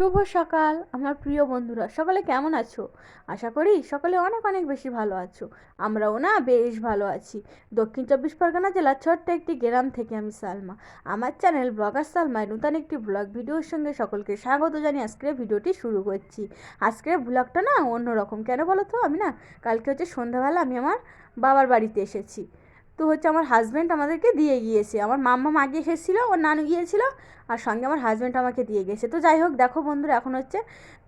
শুভ সকাল, আমার প্রিয় বন্ধুরা। সকলে কেমন আছো? আশা করি সকলে অনেক অনেক বেশি ভালো আছো। আমরাও না বেশ ভালো আছি। দক্ষিণ চব্বিশ পরগনা জেলার ছোট্ট একটি গ্রাম থেকে আমি সালমা। আমার চ্যানেল ব্লগার সালমায় নতুন একটি ব্লগ ভিডিওর সঙ্গে সকলকে স্বাগত জানিয়ে আজকের ভিডিওটি শুরু করছি। আজকের ব্লগটা না অন্যরকম। কেন বলো তো? আমি না কালকে হচ্ছে সন্ধ্যাবেলা আমি আমার বাবার বাড়িতে এসেছি। তো হচ্ছে আমার হাজব্যান্ড আমাদেরকে দিয়ে গিয়েছে। আমার মাম্মা আগে এসেছিল, ওর নানু গিয়েছিল আর সঙ্গে আমার হাজব্যান্ড আমাকে দিয়ে গেছে। তো যাই হোক, দেখো বন্ধুরা, এখন হচ্ছে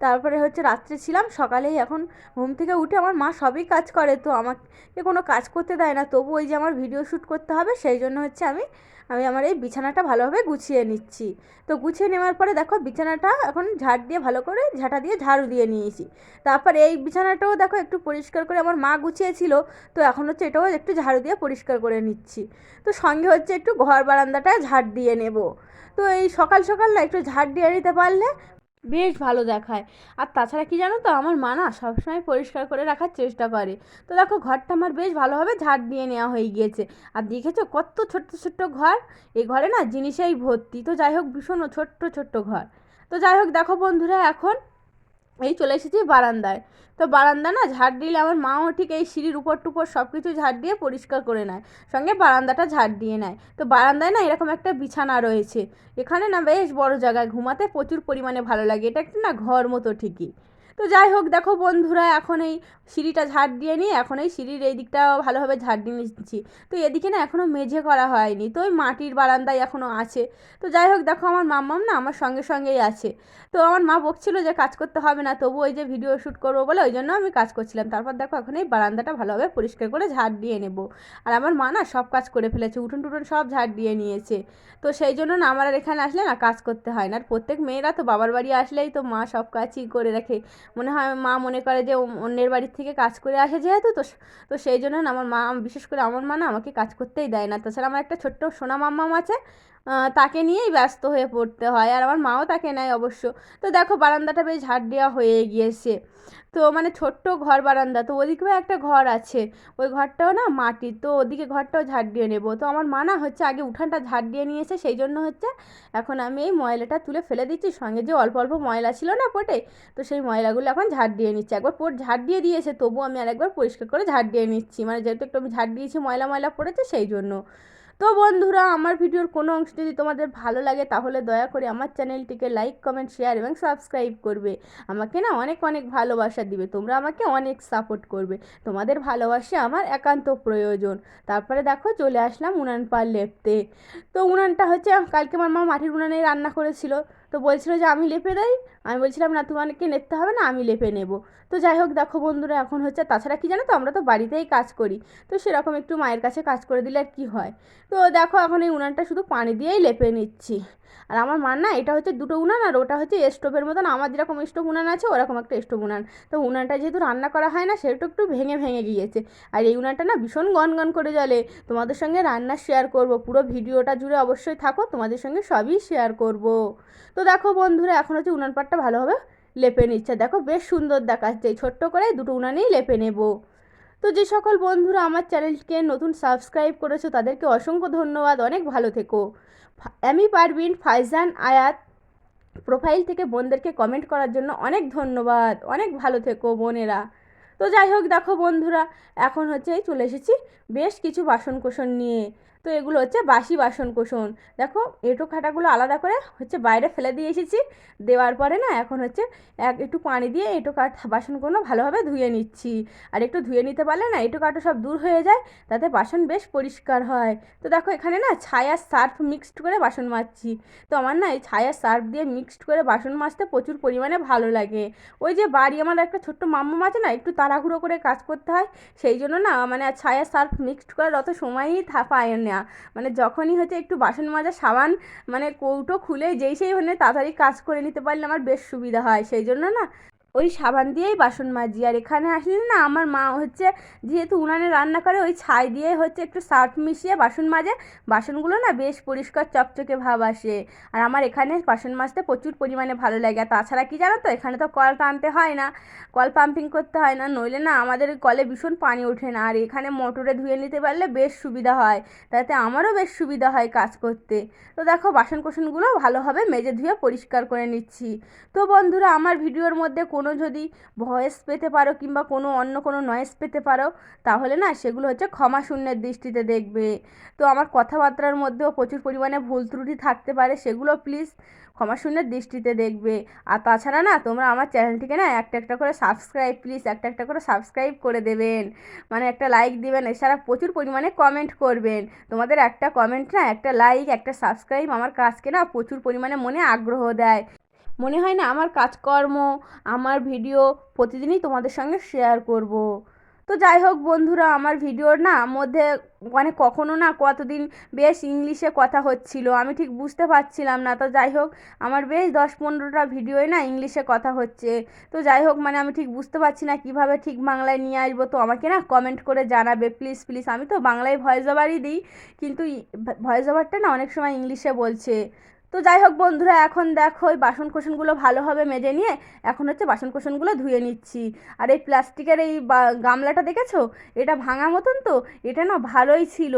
তারপরে হচ্ছে রাত্রে ছিলাম, সকালেই এখন ঘুম থেকে উঠে আমার মা সবই কাজ করে, তো আমাকে কোনো কাজ করতে দেয় না। তবু ওই যে আমার ভিডিও শ্যুট করতে হবে, সেই জন্য হচ্ছে আমি আমি আমার এই বিছানাটা ভালোভাবে গুছিয়ে নিচ্ছি। তো গুছিয়ে নেওয়ার পরে দেখো বিছানাটা এখন ঝাড় দিয়ে ভালো করে ঝাঁটা দিয়ে ঝাড়ু দিয়ে নিয়েছি। তারপর এই বিছানাটাও দেখো একটু পরিষ্কার করে আমার মা গুছিয়েছিল, তো এখন হচ্ছে এটাও একটু ঝাড়ু দিয়ে পরিষ্কার করে নিচ্ছি। তো সঙ্গে হচ্ছে একটু ঘর বারান্দাটা ঝাড় দিয়ে নেব। তো এই সকাল সকাল না একটু ঝাড় দিয়ে নিতে পারলে বেশ ভালো দেখায়। আর তাছাড়া কি জানো তো, আমার মা না সবসময় পরিষ্কার করে রাখার চেষ্টা করে। তো দেখো, ঘরটা আমার বেশ ভালোভাবে ঝাড় দিয়ে নেওয়া হয়ে গিয়েছে। আর দেখেছ কত ছোট্ট ছোট্ট ঘর? এ ঘরে না জিনিসেই ভর্তি। তো যাই হোক, ভীষণ ছোট্ট ছোট্ট ঘর। তো যাই হোক, দেখো বন্ধুরা, এখন এই চলে এসেছি বারান্দায়। তো বারান্দা না ঝাড় দিলে আমার মাও ঠিক এই সিঁড়ির উপর টুপর সব কিছু ঝাড় দিয়ে পরিষ্কার করে নেয়, সঙ্গে বারান্দাটা ঝাড় দিয়ে নেয়। তো বারান্দায় না এরকম একটা বিছানা রয়েছে। এখানে না বেশ বড় জায়গায় ঘুমাতে প্রচুর পরিমাণে ভালো লাগে। এটা একটা না ঘর মতো ঠিকই। তো যাই হোক, দেখো বন্ধুরা, এখন এই সিঁড়িটা ঝাড় দিয়ে নিয়ে এখন এই সিঁড়ির এই দিকটা ভালোভাবে ঝাড় দিয়ে নিচ্ছি। তো এদিকে না এখনও মেঝে করা হয়নি, তো ওই মাটির বারান্দায় এখনও আছে। তো যাই হোক, দেখো আমার মাম্মাম না আমার সঙ্গে সঙ্গেই আছে। তো আমার মা বকছিল যে কাজ করতে হবে না, তবু ওই যে ভিডিও শ্যুট করব বলে ওই জন্য আমি কাজ করছিলাম। তারপর দেখো এখন এই বারান্দাটা ভালোভাবে পরিষ্কার করে ঝাড় দিয়ে নেব। আর আমার মা না সব কাজ করে ফেলেছে, উঠুন টুটুন সব ঝাড় দিয়ে নিয়েছে। তো সেই জন্য না আমার আর এখানে আসলে না কাজ করতে হয় না। আর প্রত্যেক মেয়েরা তো বাবার বাড়ি আসলেই তো মা সব কাজই করে রাখে। মনে হয় মা মনে করে যে অন্যের বাড়ির থেকে কাজ করে আসে যেহেতু, তো তো সেই জন্য আমার মা, বিশেষ করে আমার মা না আমাকে কাজ করতেই দেয় না। তাছাড়া আমার একটা ছোট্ট সোনা মাম্মাম আছে তাকে নিয়েই ব্যস্ত হয়ে পড়তে হয় আর আমার মাও তাকে নেয় অবশ্য। তো দেখো বারান্দাটা বেশ ঝাড় দেওয়া হয়ে গিয়েছে। তো মানে ছোট্ট ঘর বারান্দা। তো ওদিকেও একটা ঘর আছে। ওই ঘরটাও না মাটির তো ওদিকে ঘরটাও ঝাড় দিয়ে নেব। তো আমার মা না হচ্ছে আগে উঠানটা ঝাড় দিয়ে নিয়েছে। সেই জন্য হচ্ছে এখন আমি এই ময়লাটা তুলে ফেলে দিচ্ছি। সঙ্গে যে অল্প অল্প ময়লা ছিল না পটে, তো সেই ময়লাগুলো এখন ঝাড় দিয়ে নিচ্ছি। একবার পোট ঝাড় দিয়ে দিয়েছে তবু আমি আরেকবার পরিষ্কার করে ঝাড় দিয়ে নিচ্ছি। মানে যেহেতু একটু আমি ঝাড় দিয়েছি, ময়লা ময়লা পড়েছে সেই জন্য। তো বন্ধুরা, আমার ভিডিওর কোনো অংশ যদি তোমাদের ভালো লাগে, তাহলে দয়া করে আমার চ্যানেলটিকে লাইক, কমেন্ট, শেয়ার এবং সাবস্ক্রাইব করবে। আমাকে না অনেক অনেক ভালোবাসা দিবে। তোমরা আমাকে অনেক সাপোর্ট করবে। তোমাদের ভালোবাসা আমার একান্ত প্রয়োজন। তারপরে দেখো, চলে আসলাম উনান পার লেপতে। তো উনানটা হচ্ছে, কালকে আমার মা মাটির উনানে রান্না করেছিল। তো বলছিল যে, আমি লেপে দেই? আমি বলছিলাম, না, তোমাকে লেপতে হবে না, আমি লেপে নেব। তো যাই হোক, দেখো বন্ধুরা, এখন হচ্ছে, তাছাড়া কি জানো তো, আমরা তো বাড়িতেই কাজ করি। তো সেরকম একটু মায়ের কাছে কাজ করে দিলে আর কী হয়। তো দেখো, এখন এই উনানটা শুধু পানি দিয়েই লেপে নিচ্ছি। আর আমার মার না, এটা হচ্ছে দুটো উনান, আর ওটা হচ্ছে স্টোভের মতন। আমার যেরকম স্টোভ উনান আছে, ওরকম একটা স্টোভ উনান। তো উনানটা যেহেতু রান্না করা হয় না সেটা একটু ভেঙে ভেঙে গিয়েছে। আর এই উনানটা না, ভীষণ গন গন করে জ্বলে। তোমাদের সঙ্গে রান্না শেয়ার করব, পুরো ভিডিওটা জুড়ে অবশ্যই থাকো, তোমাদের সঙ্গে সবই শেয়ার করব। তো দেখো বন্ধুরা, এখন হচ্ছে উনান পাটটা ভালোভাবে লেপে নিচ্ছে। দেখো বেশ সুন্দর দেখাচ্ছে ছোট্ট করে দুটো উনানেই লেপে নেব। তো যে সকল বন্ধুরা আমার চ্যানেলকে নতুন সাবস্ক্রাইব করেছ, তাদেরকে অসংখ্য ধন্যবাদ। অনেক ভালো থেকো। আমি পারবিন ফাইজান, আয়াত প্রোফাইল থেকে বোনদেরকে কমেন্ট করার জন্য অনেক ধন্যবাদ। অনেক ভালো থেকো বোনেরা। তো যাই হোক দেখো বন্ধুরা, এখন হচ্ছে চলে এসেছি বেশ কিছু বাসন কোসন নিয়ে। তো এগুলো হচ্ছে বাসি বাসন দেখো, এঁটো খাটাগুলো আলাদা করে হচ্ছে বাইরে ফেলে দিয়ে এসেছি। দেওয়ার পরে না, এখন হচ্ছে এক, একটু পানি দিয়ে এঁটো কাঠ বাসনগুলো ভালোভাবে ধুয়ে নিচ্ছি। আর একটু ধুয়ে নিতে পারলে না, এঁটো কাটো সব দূর হয়ে যায়, তাতে বাসন বেশ পরিষ্কার হয়। তো দেখো, এখানে না ছায়া সার্ফ মিক্সড করে বাসন মাজছি। তো আমার না এই ছায়া সার্ফ দিয়ে মিক্সড করে বাসন মাজতে প্রচুর পরিমাণে ভালো লাগে। ওই যে বাড়ি আমার একটা ছোট্ট মাম্মা আছে না, একটু তাড়াহুড়ো করে কাজ করতে হয়, সেই জন্য না মানে ছায়া সার্ফ মিক্সড করার অত সময়ই থা পায় না। মানে যখনই হচ্ছে একটু বাসন মাজা সাবান মানে কৌটো খুলে যেই সেই মানে তাড়াতাড়ি কাজ করে নিতে পারলে আমার বেশ সুবিধা হয়। সেই জন্য না ওই সাবান দিয়েই বাসন মাজি। আর এখানে আসলে না, আমার মা হচ্ছে যেহেতু উনানে রান্না করে, ওই ছাই দিয়ে হচ্ছে একটু সার্ফ মিশিয়ে বাসন মাজে। বাসনগুলো না বেশ পরিষ্কার চকচকে ভাব আসে। আর আমার এখানে বাসন মাজতে প্রচুর পরিমাণে ভালো লাগে। আর তাছাড়া কি জানো তো, এখানে তো কল টানতে হয় না। কল পাম্পিং করতে হয় না। নইলে না আমাদের কলে ভীষণ পানি ওঠে না। আর এখানে মোটরে ধুয়ে নিতে পারলে বেশ সুবিধা হয়। তাতে আমারও বেশ সুবিধা হয় কাজ করতে। তো দেখো বাসন কোসনগুলো ভালোভাবে মেজে ধুয়ে পরিষ্কার করে নিচ্ছি। তো বন্ধুরা, আমার ভিডিওর মধ্যে কোনো যদি ভয়েস পেতে পারো কিংবা কোনো অন্য কোনো নয়েস পেতে পারো, তাহলে না সেগুলো হচ্ছে ক্ষমা শূন্যের দৃষ্টিতে দেখবে। তো আমার কথাবার্তার মধ্যেও প্রচুর পরিমাণে ভুল ত্রুটি থাকতে পারে, সেগুলো প্লিজ ক্ষমা শূন্যের দৃষ্টিতে দেখবে। আর তাছাড়া না তোমরা আমার চ্যানেলটিকে না একটা একটা করে সাবস্ক্রাইব প্লিজ একটা একটা করে সাবস্ক্রাইব করে দেবেন। মানে একটা লাইক দেবেন, এছাড়া প্রচুর পরিমাণে কমেন্ট করবেন। তোমাদের একটা কমেন্ট না, একটা লাইক একটা সাবস্ক্রাইব আমার কাজকে না প্রচুর পরিমাণে মনে আগ্রহ দেয়। মনে হয় না আমার কাজকর্ম, আমার ভিডিও প্রতিদিনই তোমাদের সঙ্গে শেয়ার করব। তো যাই হোক বন্ধুরা, আমার ভিডিওর না মধ্যে মানে কখনো না কতদিন বেশ ইংলিশে কথা হচ্ছিল, আমি ঠিক বুঝতে পারছিলাম না। তো যাই হোক, আমার বেশ দশ পনেরোটা ভিডিওই না ইংলিশে কথা হচ্ছে। তো যাই হোক মানে আমি ঠিক বুঝতে পারছি না কীভাবে ঠিক বাংলায় নিয়ে আসব। তো আমাকে না কমেন্ট করে জানাবে প্লিজ প্লিজ আমি তো বাংলায় ভয়েস ওভারই দিই, কিন্তু ভয়েস ওভারটা না অনেক সময় ইংলিশে বলছে। তো যাই হোক বন্ধুরা, এখন দেখো ওই বাসন কোসনগুলো ভালোভাবে মেজে নিয়ে এখন হচ্ছে বাসন কোসনগুলো ধুয়ে নিচ্ছি। আর এই প্লাস্টিকের এই গামলাটা দেখেছ? এটা ভাঙা মতন তো, এটা না ভালোই ছিল।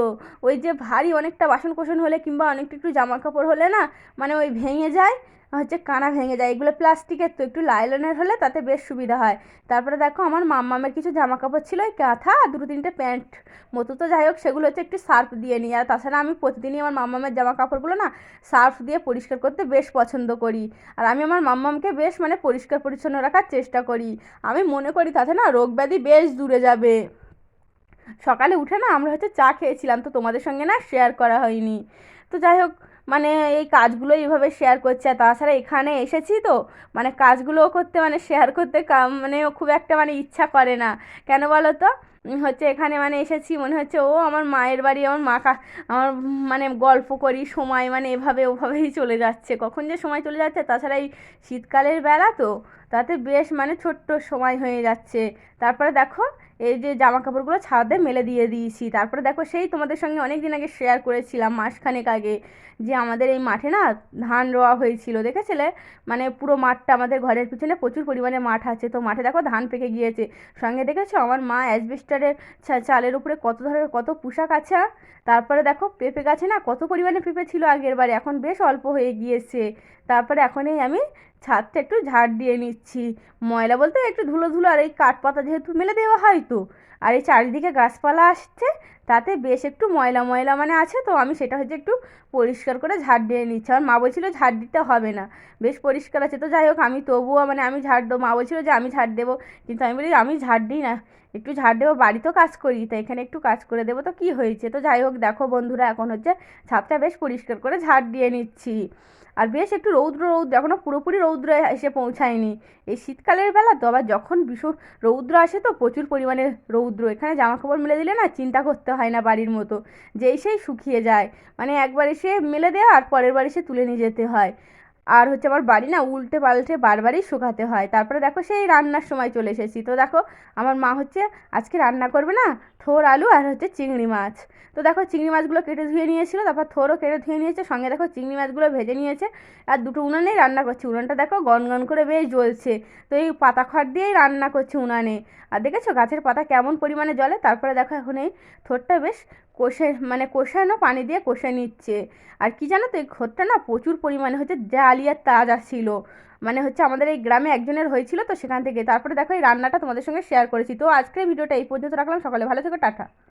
ওই যে ভারী অনেকটা বাসন কোসন হলে কিংবা অনেকটা একটু জামা কাপড় হলে না মানে ওই ভেঙে যায়। হচ্ছে কানা ভেঙে যায়। এগুলো প্লাস্টিকের তো, একটু লাইলনের হলে তাতে বেশ সুবিধা হয়। তারপরে দেখো আমার মাম্মামের কিছু জামা কাপড় ছিল ওই কাঁথা আর দুটো তিনটে প্যান্ট মতো। তো যাই হোক, সেগুলো হচ্ছে একটু সার্ফ দিয়ে নিই। আর তাছাড়া আমি প্রতিদিনই আমার মাম্মামের জামা কাপড়গুলো না সার্ফ দিয়ে পরিষ্কার করতে বেশ পছন্দ করি। আর আমি আমার মাম্মামকে বেশ মানে পরিষ্কার পরিচ্ছন্ন রাখার চেষ্টা করি। আমি মনে করি তাতে না রোগ ব্যাধি বেশ দূরে যাবে। সকালে উঠে না আমরা হচ্ছে চা খেয়েছিলাম, তো তোমাদের সঙ্গে না শেয়ার করা হয়নি। তো যাই হোক মানে এই কাজগুলো এইভাবে শেয়ার করছে। আর তাছাড়া এখানে এসেছি তো মানে কাজগুলোও করতে মানে শেয়ার করতে মানে খুব একটা মানে ইচ্ছা করে না। কেন বলো তো হচ্ছে এখানে মানে এসেছি, মনে হচ্ছে ও আমার মায়ের বাড়ি, আমার মা আমার মানে গল্প করি, সময় মানে এভাবে, ওভাবেই চলে যাচ্ছে। কখন যে সময় চলে যাচ্ছে, তাছাড়া এই শীতকালের বেলা তো, তাতে বেশ মানে ছোট্ট সময় হয়ে যাচ্ছে। তারপরে দেখো এই যে জামা কাপড়গুলো ছাদে মেলে দিয়ে দিয়েছি। তারপরে দেখো সেই তোমাদের সঙ্গে অনেক দিন আগে শেয়ার করেছিলাম মাসখানেক আগে যে আমাদের এই মাঠে না ধান রোয়া হয়েছিল, দেখেছিলে? মানে পুরো মাঠটা আমাদের ঘরের পিছনে প্রচুর পরিমাণে মাঠ আছে। তো মাঠে দেখো ধান পেকে গিয়েছে। সঙ্গে দেখেছ আমার মা অ্যাসবেস্টারের চালের উপরে কত ধরনের কত পোশাক আছে? তারপরে দেখো পেঁপে গাছে না কত পরিমাণে পেঁপে ছিল আগের বারে, এখন বেশ অল্প হয়ে গিয়েছে। তারপরে এখনই আমি ছাদটা একটু ঝাড় দিয়ে নিচ্ছি। ময়লা বলতে একটু ধুলো ধুলো আর এই কাঠ পাতা যেহেতু মেলে দেওয়া হয় তো। আর এই চারিদিকে গাছপালা আসছে, তাতে বেশ একটু ময়লা ময়লা মানে আছে তো, আমি সেটা হচ্ছে একটু পরিষ্কার করে ঝাড় দিয়ে নিচ্ছি। আমার মা বলছিল ঝাড় দিতে হবে না। বেশ পরিষ্কার আছে তো, যাই হোক আমি তবুও মানে আমি ঝাড় দেবো। মা বলছিল যে আমি ঝাড় দেবো, কিন্তু আমি বলি আমি ঝাড় দিই না। একটু ঝাড় দেবো বাড়িতেও কাজ করি তো এখানে একটু কাজ করে দেবো। তো কী হয়েছে? তো যাই হোক দেখো বন্ধুরা, এখন হচ্ছে ছাদটা বেশ পরিষ্কার করে ঝাড় দিয়ে নিচ্ছি। আর বেশ একটু রৌদ্র রৌদ্র এখনও পুরোপুরি রৌদ্র এসে পৌঁছায়নি। এই শীতকালের বেলা তো আবার যখন ভীষণ রৌদ্র আসে তো প্রচুর পরিমাণে রৌদ্র। এখানে জামা কাপড় মেলে দিলে না চিন্তা করতে হয় না বাড়ির মতো, যেই সেই শুকিয়ে যায়। মানে একবার এসে মেলে দেওয়া আর পরের বার এসে তুলে নিয়ে যেতে হয়। আর হচ্ছে আমার বাড়ি না উল্টে পাল্টে বারবারই শুকাতে হয়। তারপরে দেখো সেই রান্নার সময় চলে এসেছি। তো দেখো আমার মা হচ্ছে আজকে রান্না করবে না থোর আলু আর হচ্ছে চিংড়ি মাছ। তো দেখো চিংড়ি মাছগুলো কেটে ধুয়ে নিয়েছিল, তারপর থোরও কেটে ধুয়ে নিয়েছে, সঙ্গে দেখো চিংড়ি মাছগুলো ভেজে নিয়েছে। আর দুটো উনানেই রান্না করছে। উনানটা দেখো গন গন করে বেশ জ্বলছে। তো এই পাতা খড় দিয়েই রান্না করছে উনানে। আর দেখেছ গাছের পাতা কেমন পরিমাণে জলে তারপরে দেখো এখন এই থোরটা বেশ কষে মানে কষানো পানি দিয়ে কষে নিচ্ছে। আর কি জানো তো এই খোরটা না প্রচুর পরিমাণে হচ্ছে জালিয়ার তাজা ছিল। মানে হচ্ছে আমাদের এই গ্রামে একজনের হয়েছিল তো সেখান থেকে। তারপরে দেখো এই রান্নাটা তোমাদের সঙ্গে শেয়ার করেছি। তো আজকের ভিডিওটা এই পর্যন্ত রাখলাম। সকালে ভালো থেকো, টাটা।